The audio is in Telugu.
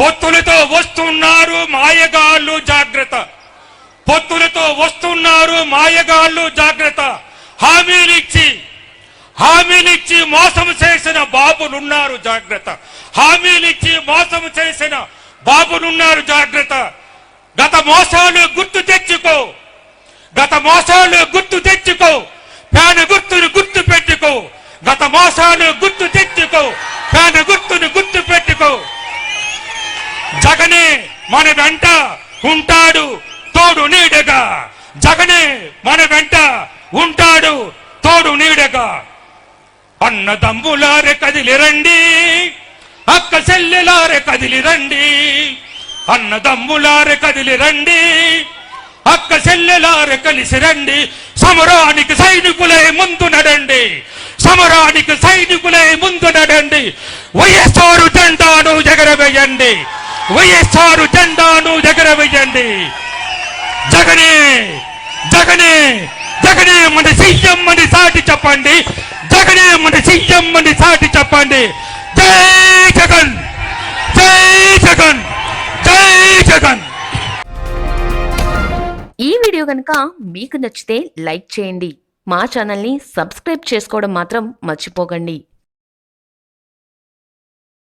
పొత్తులతో వస్తున్నారు మాయగాళ్ళు జాగ్రత్త. పొత్తులతో వస్తున్నారు మాయగాళ్ళు జాగ్రత్త. హామీలిచ్చి హామీలిచ్చి మోసం చేసిన బాబులున్నారు జాగ్రత్త. హామీలిచ్చి మోసం చేసిన బాబులున్నారు జాగ్రత్త. గత మోసాలు గుర్తు తెచ్చుకో. గత మోసాలు గుర్తు తెచ్చుకో. పేన గుర్తును గుర్తు పెట్టుకో. గత మోసాలు గుర్తు తెచ్చుకో. పేన గుర్తును జగనే మన వెంట ఉంటాడు తోడు నీడగా. జగనే మన వెంట ఉంటాడు తోడు నీడగా. అన్నదమ్ములారె కదిలి రండి అక్క చెల్లెలారె కదిలి రండి అన్నదమ్ములారె కదిలి రండి అక్క చెల్లెలారె కలిసి రండి సమరానికి సైనికులే ముందు నడండి సమరానికి సైనికులే ముందు నడండి. వైఎస్ఆర్ జెండాను ఎగరవేయండి. వైఎస్ఆర్ జెండాను ఎగరవేయండి జగనే జగనే జగనే మన సీఎం అని సాటి చెప్పండి. జగనే మన సీఎం అని సాటి చెప్పండి. జై జగన్ జై జగన్ జై జగన్. ఈ వీడియో కనుక మీకు నచ్చితే లైక్ చేయండి. మా ఛానల్ని సబ్స్క్రైబ్ చేసుకోవడం మాత్రం మర్చిపోకండి.